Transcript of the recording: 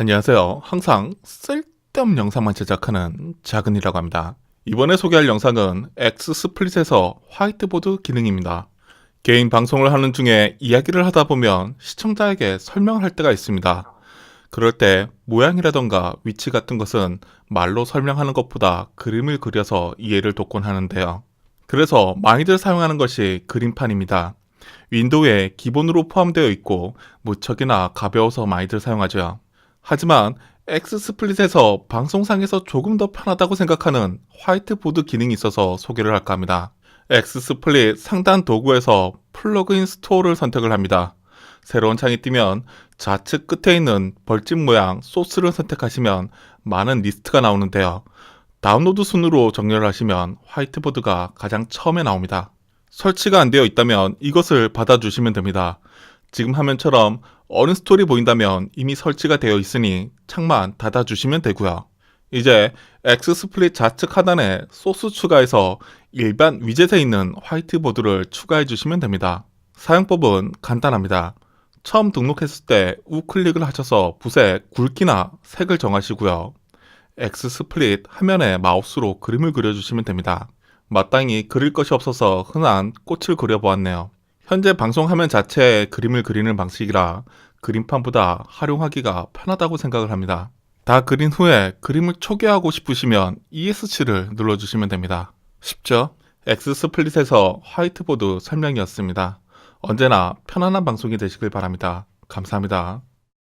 안녕하세요. 항상 쓸데없는 영상만 제작하는 작은이라고 합니다. 이번에 소개할 영상은 X 스플릿에서 화이트보드 기능입니다. 개인 방송을 하는 중에 이야기를 하다 보면 시청자에게 설명을 할 때가 있습니다. 그럴 때 모양이라던가 위치 같은 것은 말로 설명하는 것보다 그림을 그려서 이해를 돕곤 하는데요. 그래서 많이들 사용하는 것이 그림판입니다. 윈도우에 기본으로 포함되어 있고 무척이나 가벼워서 많이들 사용하죠. 하지만 X 스플릿에서 방송상에서 조금 더 편하다고 생각하는 화이트보드 기능이 있어서 소개를 할까 합니다. X 스플릿 상단 도구에서 플러그인 스토어를 선택을 합니다. 새로운 창이 뜨면 좌측 끝에 있는 벌집 모양 소스를 선택하시면 많은 리스트가 나오는데요. 다운로드 순으로 정렬을 하시면 화이트보드가 가장 처음에 나옵니다. 설치가 안 되어 있다면 이것을 받아주시면 됩니다. 지금 화면처럼 어느 스토리 보인다면 이미 설치가 되어 있으니 창만 닫아주시면 되고요. 이제 X 스플릿 좌측 하단에 소스 추가해서 일반 위젯에 있는 화이트보드를 추가해 주시면 됩니다. 사용법은 간단합니다. 처음 등록했을 때 우클릭을 하셔서 붓의 굵기나 색을 정하시고요. X 스플릿 화면에 마우스로 그림을 그려주시면 됩니다. 마땅히 그릴 것이 없어서 흔한 꽃을 그려보았네요. 현재 방송 화면 자체에 그림을 그리는 방식이라 그림판보다 활용하기가 편하다고 생각을 합니다. 다 그린 후에 그림을 초기화하고 싶으시면 ESC를 눌러주시면 됩니다. 쉽죠? X 스플릿에서 화이트보드 설명이었습니다. 언제나 편안한 방송이 되시길 바랍니다. 감사합니다.